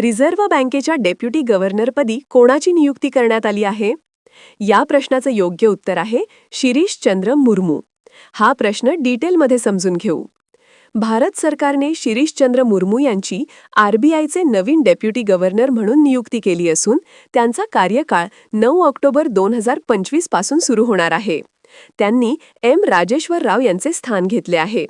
Reserve बँकेच्या deputy गव्हर्नरपदी कोणाची नियुक्ती करण्यात आली आहे? या प्रश्नाचं योग्य उत्तर आहे शिरीष चंद्र मुर्मू. हा प्रश्न डिटेलमध्ये समजून घेऊ. भारत सरकारने शिरीषचंद्र मुर्मू यांची आरबीआयचे नवीन डेप्युटी गव्हर्नर म्हणून नियुक्ती केली असून त्यांचा कार्यकाळ नऊ ऑक्टोबर दोन हजार पंचवीसपासून सुरू होणार आहे. त्यांनी एम राजेश्वर राव यांचे स्थान घेतले आहे.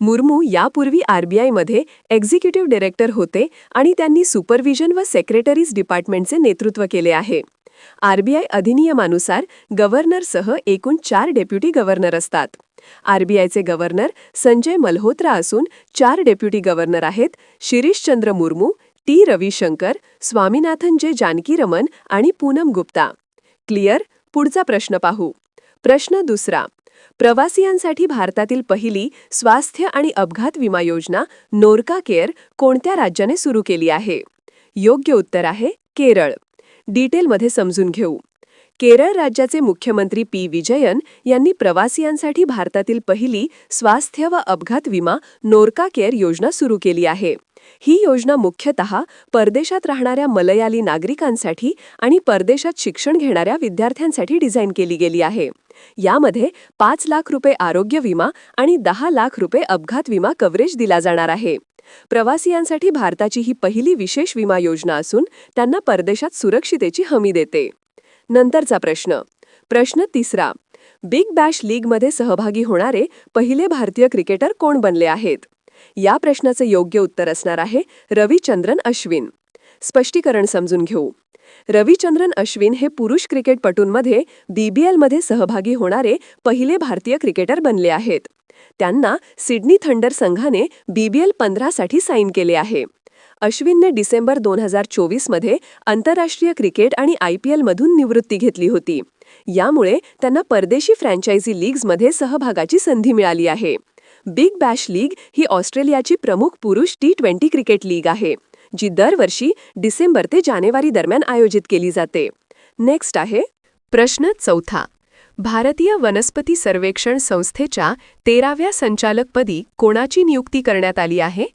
मुर्मू यापूर्वी आरबीआयमध्ये एक्झिक्युटिव्ह डिरेक्टर होते आणि त्यांनी सुपरविजन व सेक्रेटरीज डिपार्टमेंटचे नेतृत्व केले आहे. आरबीआय अधिनियमानुसार गव्हर्नरसह एकूण चार डेप्युटी गव्हर्नर असतात. आरबीआयचे गव्हर्नर संजय मल्होत्रा असून चार डेप्युटी गव्हर्नर आहेत शिरीषचंद्र मुर्मू टी रविशंकर स्वामीनाथन जे जानकीरमन आणि पूनम गुप्ता. क्लिअर पुढचा प्रश्न पाहू. प्रश्न दुसरा. प्रवासियांसाठी भारतातील पहिली स्वास्थ्य आणि अपघात विमा योजना नोरका केअर कोणत्या राज्याने सुरू केली आहे? योग्य उत्तर आहे केरळ. डिटेलमध्ये समजून घेऊ. केरळ राज्याचे मुख्यमंत्री पी. विजयन यांनी प्रवासियांसाठी भारतातील पहिली स्वास्थ्य व अपघात विमा नोरका केअर योजना सुरू केली आहे. ही योजना मुख्यतः परदेशात राहणाऱ्या मलयाली नागरिकांसाठी आणि परदेशात शिक्षण घेणाऱ्या विद्यार्थ्यांसाठी डिझाईन केली गेली आहे. यामध्ये पाच लाख रुपये आरोग्य विमा आणि दहा लाख रुपये अपघात विमा कव्हरेज दिला जाणार आहे. प्रवासियांसाठी भारताची ही पहिली विशेष विमा योजना असून त्यांना परदेशात सुरक्षितेची हमी देते. नंतरचा प्रश्न. प्रश्न तिसरा. बिग बॅश लीगमध्ये सहभागी होणारे पहिले भारतीय क्रिकेटर कोण बनले आहेत? या प्रश्नाचे योग्य उत्तर असणार आहे रविचंद्रन अश्विन. स्पष्टीकरण समजून घेऊ. रविचंद्रन अश्विन हे पुरुष क्रिकेटपटूंमध्ये बीबीएलमध्ये सहभागी होणारे पहिले भारतीय क्रिकेटर बनले आहेत. त्यांना सिडनी थंडर संघाने बीबीएल पंधरासाठी साईन केले आहे. अश्विनने डिसेंबर दोन हजार चोवीसमध्ये आंतरराष्ट्रीय क्रिकेट आणि आय पी एलमधून निवृत्ती घेतली होती. यामुळे त्यांना परदेशी फ्रँचायझी लीग्जमध्ये सहभागाची संधी मिळाली आहे. बिग बॅश लीग ही ऑस्ट्रेलियाची प्रमुख पुरुष टी ट्वेंटी क्रिकेट लीग आहे. जी दरवर्षी डिसेंबर ते जानेवारी दरम्यान आयोजित केली जाते. नेक्स्ट आहे प्रश्न चौथा. भारतीय वनस्पती सर्वेक्षण संस्थेच्या तेराव्या संचालकपदी कोणाची नियुक्ती करण्यात आली आहे?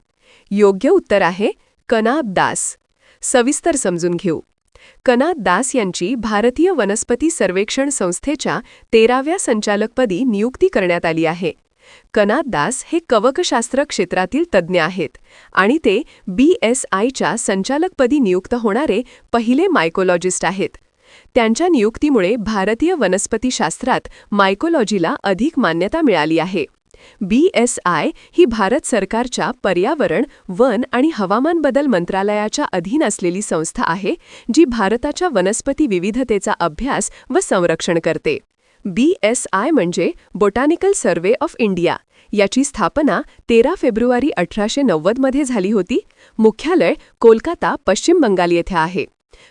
योग्य उत्तर आहे कनाब दास. सविस्तर समजून घेऊ. कनाद दास यांची भारतीय वनस्पती सर्वेक्षण संस्थेच्या तेराव्या संचालकपदी नियुक्ती करण्यात आली आहे. कनाद दास हे कवकशास्त्र क्षेत्रातील तज्ज्ञ आहेत आणि ते बी एस आयच्या संचालकपदी नियुक्त होणारे पहिले मायकोलॉजिस्ट आहेत. त्यांच्या नियुक्तीमुळे भारतीय वनस्पतीशास्त्रात मायकोलॉजीला अधिक मान्यता मिळाली आहे. बी एस आय ही भारत सरकारच्या पर्यावरण वन आणि हवामान बदल मंत्रालयाच्या अधीन असलेली संस्था आहे जी भारताच्या वनस्पती विविधतेचा अभ्यास व संरक्षण करते. बी एस आय म्हणजे बोटॅनिकल सर्वे ऑफ इंडिया. याची स्थापना तेरा फेब्रुवारी अठराशे नव्वदमध्ये झाली होती. मुख्यालय कोलकाता पश्चिम बंगाल येथे आहे.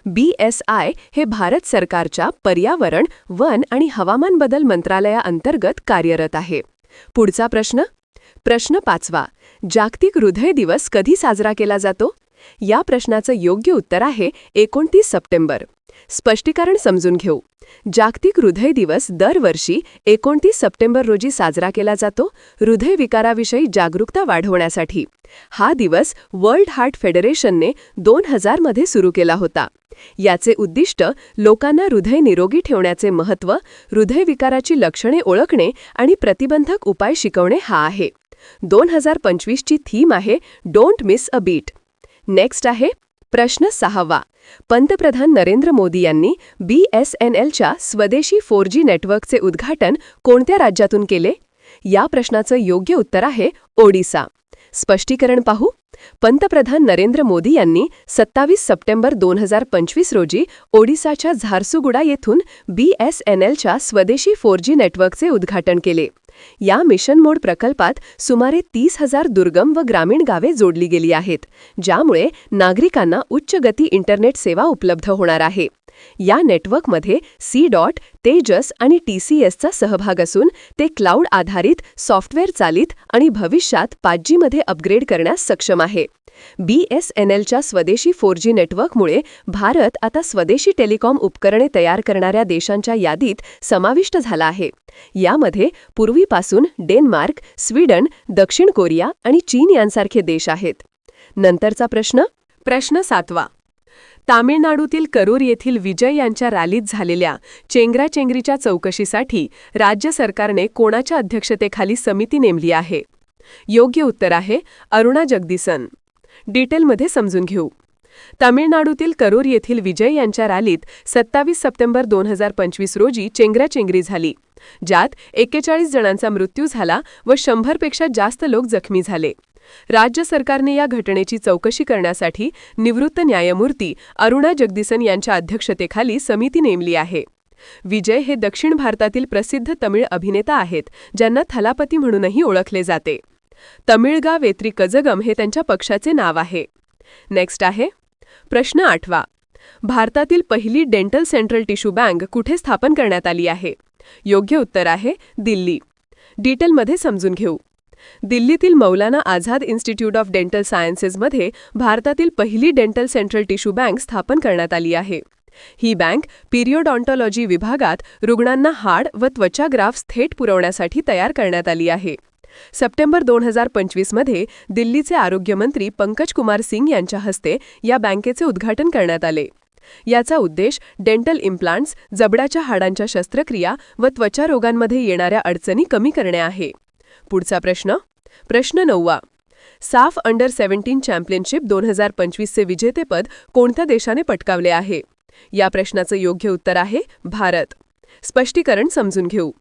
बी एस आय हे भारत सरकारच्या पर्यावरण वन आणि हवामान बदल मंत्रालयाअंतर्गत कार्यरत आहे. पुढचा प्रश्न? प्रश्न पाचवा. जागतिक हृदय दिवस कधी साजरा केला जातो? या प्रश्नाचं योग्य उत्तर आहे एकोणतीस सप्टेंबर. स्पष्टीकरण समजून घेऊ. जागतिक हृदय दिवस दरवर्षी एकोणतीस सप्टेंबर रोजी साजरा केला जातो हृदयविकाराविषयी जागरूकता वाढवण्यासाठी. हा दिवस वर्ल्ड हार्ट फेडरेशनने दोन हजारमध्ये सुरू केला होता. याचे उद्दिष्ट लोकांना हृदय निरोगी ठेवण्याचे महत्त्व हृदयविकाराची लक्षणे ओळखणे आणि प्रतिबंधक उपाय शिकवणे हा आहे. दोन हजार पंचवीसची थीम आहे don't miss a beat. Next आहे प्रश्न सहावा. पंतप्रधान नरेंद्र मोदी यांनी बी एस एन एलच्या स्वदेशी फोर जी नेटवर्कचे उद्घाटन कोणत्या राज्यातून केले? या प्रश्नाचं योग्य उत्तर आहे ओडिसा. स्पष्टीकरण पाहू. पंतप्रधान नरेंद्र मोदी यांनी सत्तावीस सप्टेंबर दोन हजार पंचवीस रोजी ओडिसाच्या झारसुगुडा येथून बी एस एन एलच्या स्वदेशी फोर जी नेटवर्कचे उद्घाटन केले. या मिशन मोड प्रकल्पात सुमारे तीस हजार दुर्गम व ग्रामीण गावे जोडली गेली आहेत ज्यामुळे नागरिकांना उच्च गती इंटरनेट सेवा उपलब्ध होणार आहे. या नेटवर्कमध्ये सी डॉट तेजस आणि टी सी एसचा सहभाग असून ते क्लाउड आधारित सॉफ्टवेअर चालित आणि भविष्यात पाच जीमध्ये अपग्रेड करण्यास सक्षम आहे. बी एस एन एलच्या स्वदेशी फोर जी नेटवर्कमुळे भारत आता स्वदेशी टेलिकॉम उपकरणे तयार करणाऱ्या देशांच्या यादीत समाविष्ट झाला आहे. यामध्ये पूर्वी पूर्वीपासून डेन्मार्क स्वीडन दक्षिण कोरिया आणि चीन यांसारखे देश आहेत. नंतरचा प्रश्न? प्रश्न सातवा. तामिळनाडूतील करूर येथील विजय यांच्या रॅलीत झालेल्या चेंगराचेंगरीच्या चौकशीसाठी राज्य सरकारने कोणाच्या अध्यक्षतेखाली समिती नेमली आहे? योग्य उत्तर आहे अरुणा जगदीसन. डिटेलमध्ये समजून घेऊ. तामिळनाडूतील करूर येथील विजय यांच्या रॅलीत सत्तावीस सप्टेंबर दोन हजार पंचवीस रोजी चेंगराचेंगरी झाली. ज्यात एक्केचाळीस जणांचा मृत्यू झाला व शंभरपेक्षा जास्त लोक जखमी झाले. राज्य सरकारने या घटनेची चौकशी करण्यासाठी निवृत्त न्यायमूर्ती अरुणा जगदीसन यांच्या अध्यक्षतेखाली समिती नेमली आहे. विजय हे दक्षिण भारतातील प्रसिद्ध तमिळ अभिनेता आहेत ज्यांना थलापती म्हणूनही ओळखले जाते. तमिळगा वेत्री कजगम हे त्यांच्या पक्षाचे नाव आहे. नेक्स्ट आहे. प्रश्न आठवा. भारतातील पहिली डेंटल सेंट्रल टिश्यू बँक कुठे स्थापन करण्यात आली आहे? योग्य उत्तर आहे दिल्ली. डिटेलमध्ये समजून घेऊ. दिल्लीतील Maulana Azad institute of dental सायन्सेसमध्ये भारतातील पहिली डेंटल सेंट्रल टिश्यू बँक स्थापन करण्यात आली आहे. ही बँक पिरियोडॉन्टॉलॉजी विभागात रुग्णांना हाड व त्वचा ग्राफ्स थेट पुरवण्यासाठी तयार करण्यात आली आहे. सप्टेंबर दोन हजार पंचवीसमध्ये दिल्लीचे आरोग्यमंत्री पंकज कुमार सिंग यांच्या हस्ते या बँकेचे उद्घाटन करण्यात आले. याचा उद्देश डेंटल इम्प्लांट्स जबडाच्या हाडांच्या शस्त्रक्रिया व त्वचा रोगांमध्ये येणाऱ्या अडचणी कमी करणे आहे. पुढचा प्रश्न? प्रश्न नववा. साफ अंडर सेव्हन्टीन चॅम्पियनशिप दोन हजार पंचवीसचे विजेतेपद कोणत्या देशाने पटकावले आहे? या प्रश्नाचं योग्य उत्तर आहे भारत. स्पष्टीकरण समजून घेऊ.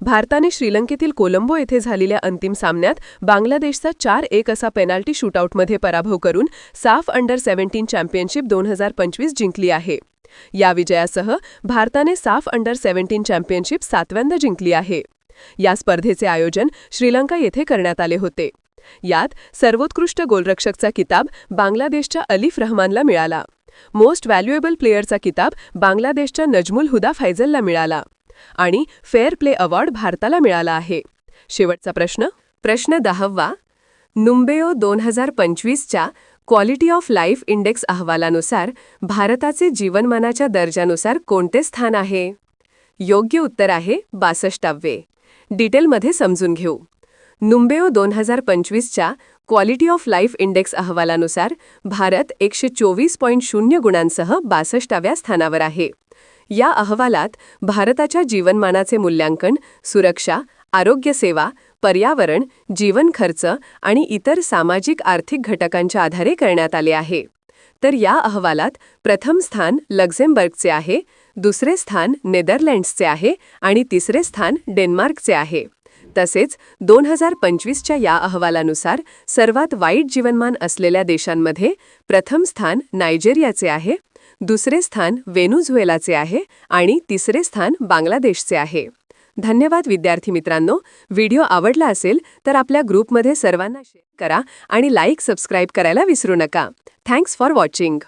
भारताने श्रीलंकेतील कोलंबो येथे झालेल्या अंतिम सामन्यात बांगलादेशचा चार एक असा पेनाल्टी शूटआउटमध्ये पराभव करून साफ अंडर सेव्हन्टीन चॅम्पियनशिप दोन हजार पंचवीस जिंकली आहे. या विजयासह भारताने साफ अंडर सेव्हन्टीन चॅम्पियनशिप सातव्यांदा जिंकली आहे. या स्पर्धेचे आयोजन श्रीलंका येथे करण्यात आले होते. यात सर्वोत्कृष्ट गोलरक्षकचा किताब बांगलादेशच्या अलिफ रहमानला मिळाला. मोस्ट व्हॅल्युएबल प्लेयरचा किताब बांगलादेशच्या नजमुल हुदा फैजलला मिळाला. आणि फेअर प्ले अवॉर्ड भारताला मिळाला आहे. शेवटचा प्रश्न प्रश्न दहावा नुंबेओ दोन हजार पंचवीसच्या क्वालिटी ऑफ लाईफ इंडेक्स अहवालानुसार भारताचे जीवनमानाच्या दर्जानुसार कोणते स्थान आहे? योग्य उत्तर आहे बासष्टावे. डिटेलमध्ये समजून घेऊ. नुंबेओ दोन हजार पंचवीसच्या क्वालिटी ऑफ लाईफ इंडेक्स अहवालानुसार भारत एकशे चोवीस पॉईंट शून्य गुणांसह बासष्टाव्या स्थानावर आहे. या अहवालात भारताच्या जीवनमानाचे मूल्यांकन सुरक्षा आरोग्यसेवा पर्यावरण जीवन खर्च आणि इतर सामाजिक आर्थिक घटकांच्या आधारे करण्यात आले आहे. तर या अहवालात प्रथम स्थान लक्झेंबर्गचे आहे दुसरे स्थान नेदरलँड्सचे आहे आणि तिसरे स्थान डेन्मार्कचे आहे. तसेच दोन हजार पंचवीसच्या या अहवालानुसार सर्वात वाईट जीवनमान असलेल्या देशांमध्ये प्रथम स्थान नायजेरियाचे आहे दुसरे स्थान वेनुझुएलाचे आहे आणि तिसरे स्थान बांगलादेशचे आहे. धन्यवाद विद्यार्थी मित्रांनो. व्हिडिओ आवडला असेल तर आपल्या ग्रुपमध्ये सर्वांना शेअर करा आणि लाईक सबस्क्राईब करायला विसरू नका. Thanks for watching.